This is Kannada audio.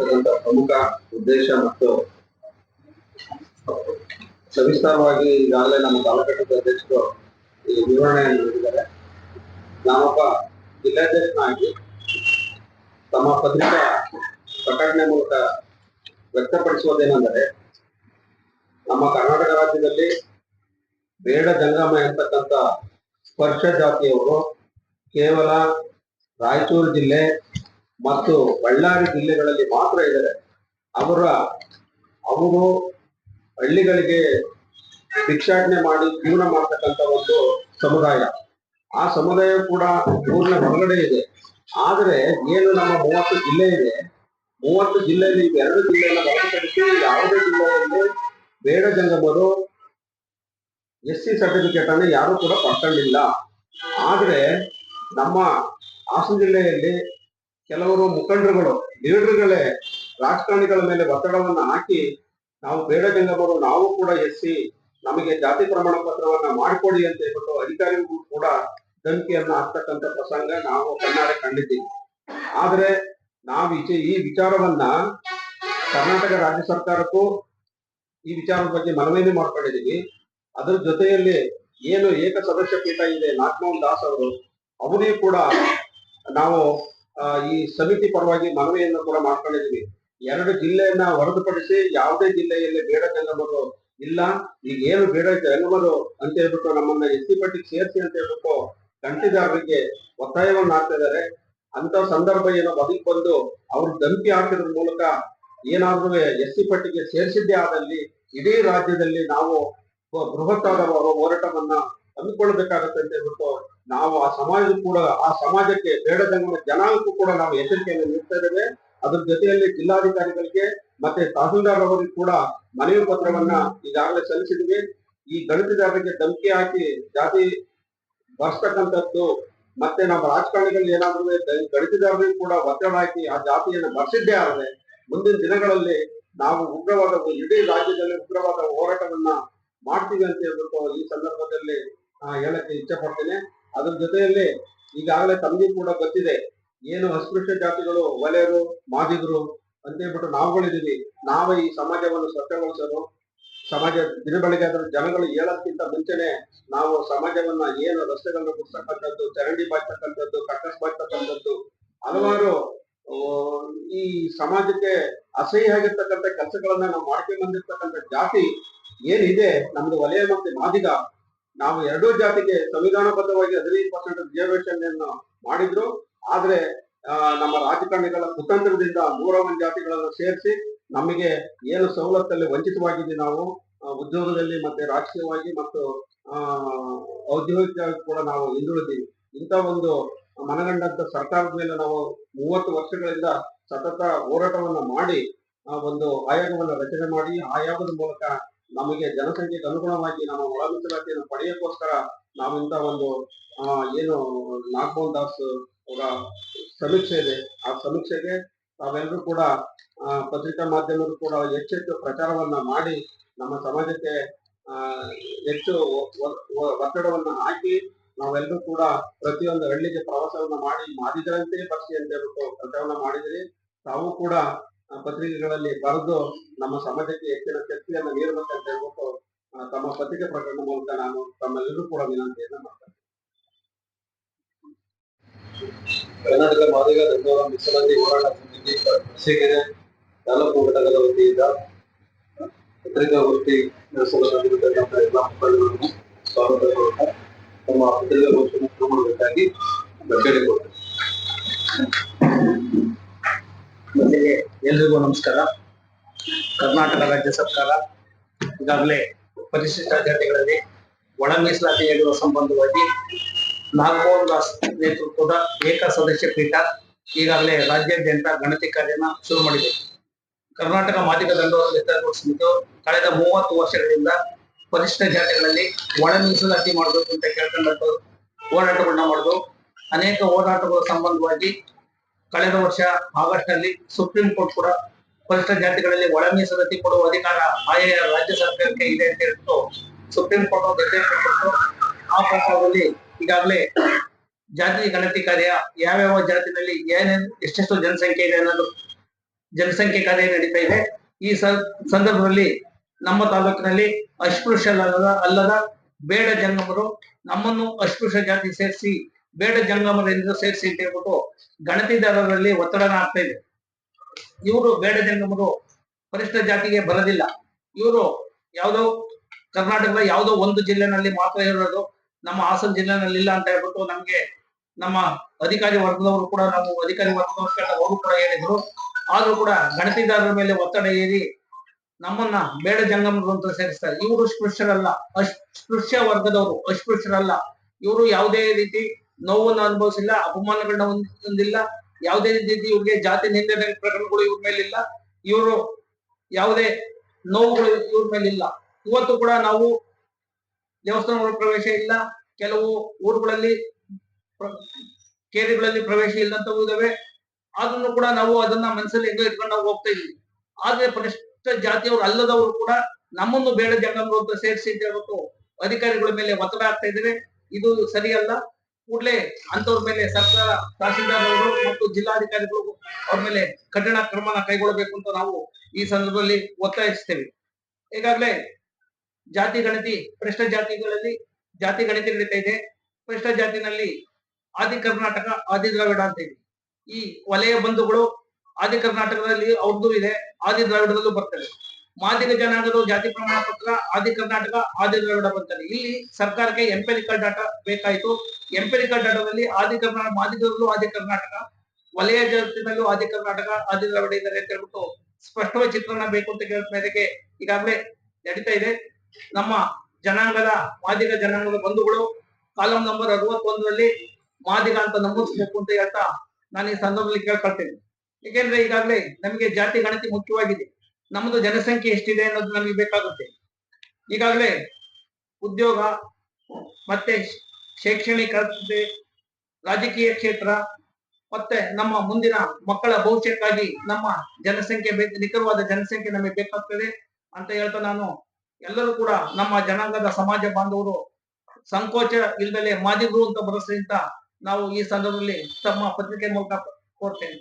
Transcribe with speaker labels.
Speaker 1: ಇರ್ತಕ್ಕಂಥ ಪ್ರಮುಖ ಉದ್ದೇಶ ಮತ್ತು ಸವಿಸ್ತಾರವಾಗಿ ಈಗಾಗಲೇ ನಮ್ಮ ತಾಲೂಕಟ್ಟದ ಅಧ್ಯಕ್ಷರು ಈ ವಿವರಣೆಯನ್ನು ನೀಡಿದ್ದಾರೆ. ನಾನೊಬ್ಬ ಜಿಲ್ಲಾಧ್ಯಕ್ಷನಾಗಿ ತಮ್ಮ ಪತ್ರಿಕಾ ಪ್ರಕಟಣೆ ಮೂಲಕ ವ್ಯಕ್ತಪಡಿಸುವುದೇನೆಂದರೆ, ನಮ್ಮ ಕರ್ನಾಟಕ ರಾಜ್ಯದಲ್ಲಿ ಬೇಡ ಜಂಗಮ ಎಂತಕ್ಕಂಥ ಸ್ಪರ್ಶ ಜಾತಿಯವರು ಕೇವಲ ರಾಯಚೂರು ಜಿಲ್ಲೆ ಮತ್ತು ಬಳ್ಳಾರಿ ಜಿಲ್ಲೆಗಳಲ್ಲಿ ಮಾತ್ರ ಇದ್ದಾರೆ. ಅವರ, ಅವರು ಹಳ್ಳಿಗಳಿಗೆ ಭಿಕ್ಷಾಟನೆ ಮಾಡಿ ಜೀವನ ಮಾಡ್ತಕ್ಕಂಥ ಒಂದು ಸಮುದಾಯ. ಆ ಸಮುದಾಯ ಕೂಡ ಊರಿನ ಹೊರಗಡೆ ಇದೆ. ಆದ್ರೆ ಏನು ನಮ್ಮ ಮೂವತ್ತು ಜಿಲ್ಲೆ ಇದೆ? ಮೂವತ್ತು ಜಿಲ್ಲೆಯಲ್ಲಿ ಎರಡು ಜಿಲ್ಲೆಯನ್ನು ಹೊರತುಪಡಿಸಿ ಯಾವುದೇ ಜಿಲ್ಲೆಯಲ್ಲಿ ಬೇಡ ಜಂಗಮರು ಎಸ್ ಸಿ ಸರ್ಟಿಫಿಕೇಟ್ ಅನ್ನು ಯಾರು ಕೂಡ ಪಡ್ಕೊಂಡಿಲ್ಲ. ಆದ್ರೆ ನಮ್ಮ ಹಾಸನ ಜಿಲ್ಲೆಯಲ್ಲಿ ಕೆಲವರು ಮುಖಂಡರುಗಳು ಲೀಡರ್ಗಳೇ ರಾಜಕಾರಣಿಗಳ ಮೇಲೆ ಒತ್ತಡವನ್ನು ಹಾಕಿ ನಾವು ಬೇಡದಿಂದವರು ನಾವು ಕೂಡ ಎಸ್ಸಿ ನಮಗೆ ಜಾತಿ ಪ್ರಮಾಣ ಪತ್ರವನ್ನ ಮಾಡಿಕೊಡಿ ಅಂತ ಹೇಳ್ಬಿಟ್ಟು ಅಧಿಕಾರಿಗಳು ಕೂಡ ಧಮಕಿಯನ್ನ ಹಾಕ್ತಕ್ಕಂಥ ಪ್ರಸಂಗ ನಾವು ಕಣ್ಣಾರೆ ಕಂಡಿದ್ದೀವಿ. ಆದ್ರೆ ನಾವು ಈ ವಿಚಾರವನ್ನ ಕರ್ನಾಟಕ ರಾಜ್ಯ ಸರ್ಕಾರಕ್ಕೂ ಈ ವಿಚಾರದ ಬಗ್ಗೆ ಮನವಿಯನ್ನು ಮಾಡ್ಕೊಂಡಿದ್ದೀವಿ. ಅದರ ಜೊತೆಯಲ್ಲಿ ಏನು ಏಕ ಸದಸ್ಯ ಪೀಠ ಇದೆ, ನಾಗಮೋಹನ್ ದಾಸ್ ಅವರು ಅವರಿಗೂ ಕೂಡ ನಾವು ಈ ಸಮಿತಿ ಪರವಾಗಿ ಮನವಿಯನ್ನು ಕೂಡ ಮಾಡ್ಕೊಂಡಿದೀವಿ. ಎರಡು ಜಿಲ್ಲೆಯನ್ನ ಹೊರತುಪಡಿಸಿ ಯಾವುದೇ ಜಿಲ್ಲೆಯಲ್ಲಿ ಬೇಡ ಜಂಗಮರು ಇಲ್ಲ. ಈಗ ಏನು ಬೇಡ ಜಂಗಮರು ಅಂತ ಹೇಳ್ಬಿಟ್ಟು ನಮ್ಮನ್ನ ಎಸ್ ಸಿ ಪಟ್ಟಿಗೆ ಸೇರಿಸಿ ಅಂತ ಹೇಳ್ಬಿಟ್ಟು ಗಂಟಿದಾರರಿಗೆ ಒತ್ತಾಯವನ್ನು ಹಾಕ್ತಾ ಇದ್ದಾರೆ. ಅಂತ ಸಂದರ್ಭ ಏನೋ ಬದುಕು ಬಂದು ಅವ್ರು ಧಮಕಿ ಹಾಕಿದ್ರ ಮೂಲಕ ಏನಾದ್ರೂ ಎಸ್ ಸಿ ಪಟ್ಟಿಗೆ ಸೇರಿಸಿದ್ದೇ ಆದಲ್ಲಿ ಇಡೀ ರಾಜ್ಯದಲ್ಲಿ ನಾವು ಬೃಹತ್ ಹೋರಾಟವನ್ನ ಹಮ್ಮಿಕೊಳ್ಬೇಕಾಗತ್ತೆ ಅಂತ ಹೇಳ್ಬಿಟ್ಟು ನಾವು ಆ ಸಮಾಜದ ಕೂಡ, ಆ ಸಮಾಜಕ್ಕೆ ಬೇಡದಂಗ ಜನಾಂಗಕ್ಕೂ ಕೂಡ ನಾವು ಎಚ್ಚರಿಕೆಯನ್ನು ನೀಡ್ತಾ ಇದ್ದೇವೆ. ಅದ್ರ ಜೊತೆಯಲ್ಲಿ ಜಿಲ್ಲಾಧಿಕಾರಿಗಳಿಗೆ ಮತ್ತೆ ತಹಸೀಲ್ದಾರ್ ಅವರಿಗೆ ಕೂಡ ಮನವಿ ಪತ್ರವನ್ನ ಈಗಾಗಲೇ ಸಲ್ಲಿಸಿದ್ವಿ ಈ ದಲಿತದಾರರಿಗೆ ಧಮಕಿ ಹಾಕಿ ಜಾತಿ ಬರ್ಸ್ತಕ್ಕಂಥದ್ದು ಮತ್ತೆ ನಮ್ಮ ರಾಜಕಾರಣಿಗಳು ಏನಾದ್ರೂ ದಲಿತದಾರರಿಗೆ ಕೂಡ ಒತ್ತಡ ಹಾಕಿ ಆ ಜಾತಿಯನ್ನು ಬರ್ಸಿದ್ದೇ ಆದರೆ ಮುಂದಿನ ದಿನಗಳಲ್ಲಿ ನಾವು ಉಗ್ರವಾದ ಇಡೀ ರಾಜ್ಯದಲ್ಲಿ ಉಗ್ರವಾದ ಹೋರಾಟವನ್ನ ಮಾಡ್ತೀವಿ ಅಂತ ಹೇಳ್ಬಿಟ್ಟು ಈ ಸಂದರ್ಭದಲ್ಲಿ ಹೇಳಕ್ಕೆ ಇಚ್ಛೆ ಪಡ್ತೇನೆ. ಅದ್ರ ಜೊತೆಯಲ್ಲಿ ಈಗಾಗಲೇ ತಮಗೂ ಕೂಡ ಗೊತ್ತಿದೆ, ಏನು ಅಸ್ಪೃಶ್ಯ ಜಾತಿಗಳು ಒಲೆಯರು ಮಾದಿಗರು ಅಂತ ಹೇಳ್ಬಿಟ್ಟು ನಾವುಗಳಿದೀವಿ ನಾವೇ ಈ ಸಮಾಜವನ್ನು ಸ್ವಚ್ಛಗೊಳಿಸೋದು ಸಮಾಜ ದಿನ ಬೆಳಗ್ಗೆ ಅದರ ಜನಗಳು ಹೇಳೋದಕ್ಕಿಂತ ಮುಂಚೆನೆ ನಾವು ಸಮಾಜವನ್ನ ಏನು ರಸ್ತೆಗಳನ್ನು ಗುಡ್ಸಕ್ಕಂಥದ್ದು, ಚರಂಡಿ ಬಾಯ್ತಕ್ಕಂಥದ್ದು ಕಟ್ಟಸ್ ಬಾಯ್ತಕ್ಕಂಥದ್ದು ಹಲವಾರು ಈ ಸಮಾಜಕ್ಕೆ ಅಸಹ್ಯ ಆಗಿರ್ತಕ್ಕಂಥ ಕೆಲಸಗಳನ್ನ ನಾವು ಮಾಡ್ಕೊಂಡು ಬಂದಿರ್ತಕ್ಕಂಥ ಜಾತಿ ಏನಿದೆ, ನಮ್ದು ವಲಯ ಮತ್ತೆ ಮಾದಿಗ ನಾವು ಎರಡೂ ಜಾತಿಗೆ ಸಂವಿಧಾನಬದ್ಧವಾಗಿ ಹದಿನೈದು ಪರ್ಸೆಂಟ್ ರಿಸರ್ವೇಶನ್ ಅನ್ನು ಮಾಡಿದ್ರು. ಆದ್ರೆ ನಮ್ಮ ರಾಜಕಾರಣಿಗಳ ಕುತಂತ್ರದಿಂದ ನೂರ ಒಂದು ಜಾತಿಗಳನ್ನು ಸೇರಿಸಿ ನಮಗೆ ಏನು ಸವಲತ್ತಲ್ಲಿ ವಂಚಿತವಾಗಿದೆ ನಾವು ಉದ್ಯೋಗದಲ್ಲಿ ಮತ್ತೆ ರಾಜಕೀಯವಾಗಿ ಮತ್ತು ಔದ್ಯೋಗಿಕವಾಗಿ ಕೂಡ ನಾವು ಹಿಂದುಳಿದೀವಿ. ಇಂಥ ಒಂದು ಮನಗಂಡಂತ ಸರ್ಕಾರದ ಮೇಲೆ ನಾವು ಮೂವತ್ತು ವರ್ಷಗಳಿಂದ ಸತತ ಹೋರಾಟವನ್ನ ಮಾಡಿ ಒಂದು ಆಯೋಗವನ್ನು ರಚನೆ ಮಾಡಿ ಆಯೋಗದ ಮೂಲಕ ನಮಗೆ ಜನಸಂಖ್ಯೆಗೆ ಅನುಗುಣವಾಗಿ ನಮ್ಮ ಒಳ ಪಡೆಯೋಕ್ಕೋಸ್ಕರ ನಾವು ಇಂತ ಒಂದು ಏನು ನಾಗಮೋಹನ್ ದಾಸ್ ಅವರ ಸಮೀಕ್ಷೆ ಇದೆ. ಆ ಸಮೀಕ್ಷೆಗೆ ತಾವೆಲ್ಲರೂ ಕೂಡ ಪತ್ರಿಕಾ ಮಾಧ್ಯಮರು ಕೂಡ ಹೆಚ್ಚೆಚ್ಚು ಪ್ರಚಾರವನ್ನ ಮಾಡಿ ನಮ್ಮ ಸಮಾಜಕ್ಕೆ ಹೆಚ್ಚು ಒತ್ತಡವನ್ನ ಹಾಕಿ ನಾವೆಲ್ಲರೂ ಕೂಡ ಪ್ರತಿಯೊಂದು ಹಳ್ಳಿಗೆ ಪ್ರವಾಸವನ್ನ ಮಾಡಿ ಮಾಡಿದ್ರಂತೆ ಪಕ್ಷಿ ಅಂತ ಹೇಳ್ಬಿಟ್ಟು ಪ್ರಚಾರವನ್ನ ಮಾಡಿದ್ರಿ ತಾವು ಕೂಡ ಪತ್ರಿಕೆಗಳಲ್ಲಿ ಬರೆದು ನಮ್ಮ ಸಮಾಜಕ್ಕೆ ಹೆಚ್ಚಿನ ಶಕ್ತಿಯನ್ನು ನೀಡಬೇಕಂತ ಹೇಳ್ಬಿಟ್ಟು ತಮ್ಮ ಪತ್ರಿಕೆ ಪ್ರಕರಣ ಮೂಲಕ ನಾನು ತಮ್ಮೆಲ್ಲರೂ ಕೂಡ ವಿನಂತಿಯನ್ನ ಮಾಡ್ತೇನೆ. ಕರ್ನಾಟಕ ಮಾದಿಗ ಧರ್ಮವರ ಮೀಸಲಾತಿ ಹೋರಾಟ ಸಮಿತಿ ಹೊಸಗೆರೆ ತಾಲೂಕು ಘಟಕದ ವತಿಯಿಂದ ಪತ್ರಿಕಾ ವೃತ್ತಿ ಬಂದಿರತಕ್ಕಂಥ ಎಲ್ಲ ಮುಖಂಡರನ್ನು ಸ್ವಾಗತ ಕೋರುತ್ತಾ ತಮ್ಮ ಪತ್ರಿಕಾಗೋಷ್ಠಿಯನ್ನು ಶುರು ಮಾಡಬೇಕಾಗಿ ಬೇಡಿಕೊಳ್ತೇನೆ
Speaker 2: ಮೊದಲಿಗೆ ಎಲ್ರಿಗೂ ನಮಸ್ಕಾರ. ಕರ್ನಾಟಕ ರಾಜ್ಯ ಸರ್ಕಾರ ಈಗಾಗಲೇ ಪರಿಶಿಷ್ಟ ಜಾತಿಗಳಲ್ಲಿ ಒಳ ಮೀಸಲಾತಿ ನೀಡುವ ಸಂಬಂಧವಾಗಿ ನಾಗಮೋಹನ್ ದಾಸ್ ನೇತೃತ್ವದ ಏಕ ಸದಸ್ಯ ಪೀಠ ಈಗಾಗಲೇ ರಾಜ್ಯಾದ್ಯಂತ ಗಣತಿ ಕಾರ್ಯನ ಶುರು ಮಾಡಿದೆ. ಕರ್ನಾಟಕ ಮಾದಿಗ ದಂಡೋರ ಸಮಿತಿಯು ಕಳೆದ ಮೂವತ್ತು ವರ್ಷಗಳಿಂದ ಪರಿಶಿಷ್ಟ ಜಾತಿಗಳಲ್ಲಿ ಒಳ ಮೀಸಲಾತಿ ಮಾಡಬೇಕು ಅಂತ ಕೇಳ್ಕೊಂಡಂತ ಹೋರಾಟಗಳನ್ನ ಮಾಡುದು ಅನೇಕ ಹೋರಾಟಗಳ ಸಂಬಂಧವಾಗಿ ಕಳೆದ ವರ್ಷ ಆಗಸ್ಟ್ನಲ್ಲಿ ಸುಪ್ರೀಂ ಕೋರ್ಟ್ ಕೂಡ ಪರಿಷ್ಠ ಜಾತಿಗಳಲ್ಲಿ ಒಳ ಮೀಸಲಾತಿ ಕೊಡುವ ಅಧಿಕಾರ ಆಯಾ ರಾಜ್ಯ ಸರ್ಕಾರಕ್ಕೆ ಇದೆ ಅಂತ ಹೇಳ್ಬಿಟ್ಟು ಸುಪ್ರೀಂ ಕೋರ್ಟ್ ಕೊಟ್ಟು ಆ ಪ್ರಕಾರದಲ್ಲಿ ಈಗಾಗಲೇ ಜಾತಿ ಗಣತಿ ಕಾರ್ಯ ಯಾವ್ಯಾವ ಜಾತಿನಲ್ಲಿ ಏನೇನು ಎಷ್ಟೆಷ್ಟು ಜನಸಂಖ್ಯೆ ಇದೆ ಅನ್ನೋದು ಜನಸಂಖ್ಯೆ ಕಾರ್ಯ ನಡೀತಾ ಇದೆ. ಈ ಸಂದರ್ಭದಲ್ಲಿ ನಮ್ಮ ತಾಲೂಕಿನಲ್ಲಿ ಅಸ್ಪೃಶ್ಯಲ್ಲದ ಅಲ್ಲದ ಬೇಡ ಜಂಗಮರು ನಮ್ಮನ್ನು ಅಸ್ಪೃಶ್ಯ ಜಾತಿ ಸೇರಿಸಿ ಬೇಡ ಜಂಗಮದಿಂದ ಸೇರಿಸಿ ಅಂತ ಹೇಳ್ಬಿಟ್ಟು ಗಣತಿದಾರರಲ್ಲಿ ಒತ್ತಡನ ಆಗ್ತಾ ಇದೆ ಇವರು ಬೇಡ ಜಂಗಮರು ಪರಿಷ್ಠ ಜಾತಿಗೆ ಬರದಿಲ್ಲ. ಇವರು ಯಾವುದೋ ಕರ್ನಾಟಕದ ಯಾವುದೋ ಒಂದು ಜಿಲ್ಲೆನಲ್ಲಿ ಮಾತ್ರ ಇರೋದು, ನಮ್ಮ ಹಾಸನ ಜಿಲ್ಲೆನಲ್ಲಿ ಇಲ್ಲ ಅಂತ ಹೇಳ್ಬಿಟ್ಟು ನಮ್ಗೆ ನಮ್ಮ ಅಧಿಕಾರಿ ವರ್ಗದವರು ಕೂಡ ನಾವು ಅಧಿಕಾರಿ ವರ್ಗದವರು ಅವರು ಕೂಡ ಹೇಳಿದ್ರು. ಆದ್ರೂ ಕೂಡ ಗಣತಿದಾರರ ಮೇಲೆ ಒತ್ತಡ ಏರಿ ನಮ್ಮನ್ನ ಬೇಡ ಜಂಗಮರು ಅಂತ ಸೇರಿಸ್ತಾರೆ. ಇವರು ಸ್ಪೃಶ್ಯರಲ್ಲ, ಅಸ್ಪೃಶ್ಯ ವರ್ಗದವರು, ಅಸ್ಪೃಶ್ಯರಲ್ಲ. ಇವರು ಯಾವುದೇ ರೀತಿ ನೋವನ್ನು ಅನುಭವಿಸಿಲ್ಲ, ಅಪಮಾನಗಳನ್ನ ಹೊಂದ್- ಹೊಂದಿಲ್ಲ, ಯಾವುದೇ ರೀತಿ ಇವ್ರಿಗೆ ಜಾತಿ ನಿಂದನೆ ಪ್ರಕರಣಗಳು ಇವ್ರ ಮೇಲಿಲ್ಲ. ಇವರು ಯಾವುದೇ ನೋವುಗಳು ಇವ್ರ ಮೇಲಿಲ್ಲ. ಇವತ್ತು ಕೂಡ ನಾವು ದೇವಸ್ಥಾನಗಳ ಪ್ರವೇಶ ಇಲ್ಲ, ಕೆಲವು ಊರುಗಳಲ್ಲಿ ಕೇರಿಗಳಲ್ಲಿ ಪ್ರವೇಶ ಇಲ್ಲಂತವೂ ಇದಾವೆ. ಆದ್ರೂ ಕೂಡ ನಾವು ಅದನ್ನ ಮನಸ್ಸಲ್ಲಿ ಹೆಂಗೋ ಇಟ್ಕೊಂಡು ನಾವು ಹೋಗ್ತಾ ಇದ್ವಿ. ಆದ್ರೆ ಪರಿಷ್ಠ ಜಾತಿಯವರು ಅಲ್ಲದವರು ಕೂಡ ನಮ್ಮನ್ನು ಬೇಡ ಅಂತ ಸೇರಿಸಿ ಅಂತ ಹೇಳ್ಬಿಟ್ಟು ಅಧಿಕಾರಿಗಳ ಮೇಲೆ ಒತ್ತಡ ಆಗ್ತಾ ಇದ್ದಾರೆ ಇದು ಸರಿಯಲ್ಲ. ಕೂಡಲೇ ಅಂತವ್ರ ಮೇಲೆ ಸರ್ಕಾರ ತಹಸೀಲ್ದಾರ್ ಅವರು ಮತ್ತು ಜಿಲ್ಲಾಧಿಕಾರಿಗಳು ಅವ್ರ ಮೇಲೆ ಕಠಿಣ ಕ್ರಮನ ಕೈಗೊಳ್ಳಬೇಕು ಅಂತ ನಾವು ಈ ಸಂದರ್ಭದಲ್ಲಿ ಒತ್ತಾಯಿಸ್ತೇವೆ. ಈಗಾಗಲೇ ಜಾತಿ ಗಣತಿ, ಭ್ರಷ್ಟ ಜಾತಿಗಳಲ್ಲಿ ಜಾತಿ ಗಣತಿ ನಡೀತಾ ಇದೆ. ಭ್ರಷ್ಟ ಜಾತಿನಲ್ಲಿ ಆದಿ ಕರ್ನಾಟಕ, ಆದಿ ದ್ರಾವಿಡ ಅಂತ ಇದೆ. ಈ ವಲಯ ಬಂಧುಗಳು ಆದಿ ಕರ್ನಾಟಕದಲ್ಲಿ ಅವ್ರದ್ದು ಇದೆ, ಆದಿ ದ್ರಾವಿಡದಲ್ಲೂ ಬರ್ತದೆ. ಮಾದಿಗ ಜನಾಂಗದ ಜಾತಿ ಪ್ರಮಾಣ ಪತ್ರ, ಆದಿ ಕರ್ನಾಟಕ, ಆದಿ ದ್ರಾವಿಡ ಬಂತಾರೆ ಇಲ್ಲಿ ಸರ್ಕಾರಕ್ಕೆ ಎಂಪೆರಿಕಲ್ ಡಾಟಾ ಬೇಕಾಯಿತು. ಎಂಪೆರಿಕಲ್ ಡಾಟಾದಲ್ಲಿ ಆದಿ ಕರ್ನಾಟಕ ಮಾದಿಗರಲ್ಲೂ ಆದಿ ಕರ್ನಾಟಕ, ವಲಯ ಜಗತ್ತಿನಲ್ಲೂ ಆದಿ ಕರ್ನಾಟಕ, ಆದಿ ದ್ರಾವಿಡ ಇದ್ದಾರೆ ಅಂತ ಹೇಳ್ಬಿಟ್ಟು ಸ್ಪಷ್ಟವಾದ ಚಿತ್ರಣ ಬೇಕು ಅಂತ ಕೇಳಿದ ಮೇರೆಗೆ ಈಗಾಗಲೇ ನಡೀತಾ ಇದೆ. ನಮ್ಮ ಜನಾಂಗದ ಮಾದಿಗ ಜನಾಂಗದ ಬಂಧುಗಳು, ಕಾಲಂ ನಂಬರ್ ಅರವತ್ತೊಂದರಲ್ಲಿ ಮಾದಿಗ ಅಂತ ನಮೂದಿಸಬೇಕು ಅಂತ ಹೇಳ್ತಾ ನಾನು ಈ ಸಂದರ್ಭದಲ್ಲಿ ಕೇಳ್ಕೊಳ್ತೇನೆ. ಏಕೆಂದ್ರೆ ಈಗಾಗಲೇ ನಮಗೆ ಜಾತಿ ಗಣತಿ ಮುಖ್ಯವಾಗಿದೆ. ನಮ್ಮದು ಜನಸಂಖ್ಯೆ ಎಷ್ಟಿದೆ ಅನ್ನೋದು ನಮಗೆ ಬೇಕಾಗುತ್ತೆ. ಈಗಾಗಲೇ ಉದ್ಯೋಗ ಮತ್ತೆ ಶೈಕ್ಷಣಿಕತೆ ರಾಜಕೀಯ ಕ್ಷೇತ್ರ, ಮತ್ತೆ ನಮ್ಮ ಮುಂದಿನ ಮಕ್ಕಳ ಭವಿಷ್ಯಕ್ಕಾಗಿ ನಮ್ಮ ಜನಸಂಖ್ಯೆ ನಿಖರವಾದ ಜನಸಂಖ್ಯೆ ನಮಗೆ ಬೇಕಾಗ್ತದೆ ಅಂತ ಹೇಳ್ತಾ ನಾನು ಎಲ್ಲರೂ ಕೂಡ ನಮ್ಮ ಜನಾಂಗದ ಸಮಾಜ ಬಾಂಧವರು ಸಂಕೋಚ ಇಲ್ದಲೆ ಮಾದಿಗರು ಅಂತ ಬರೆಸಿಂತ ನಾವು ಈ ಸಂದರ್ಭದಲ್ಲಿ ತಮ್ಮ ಪತ್ರಿಕೆ ಮೂಲಕ ಕೋರ್ತೇನೆ.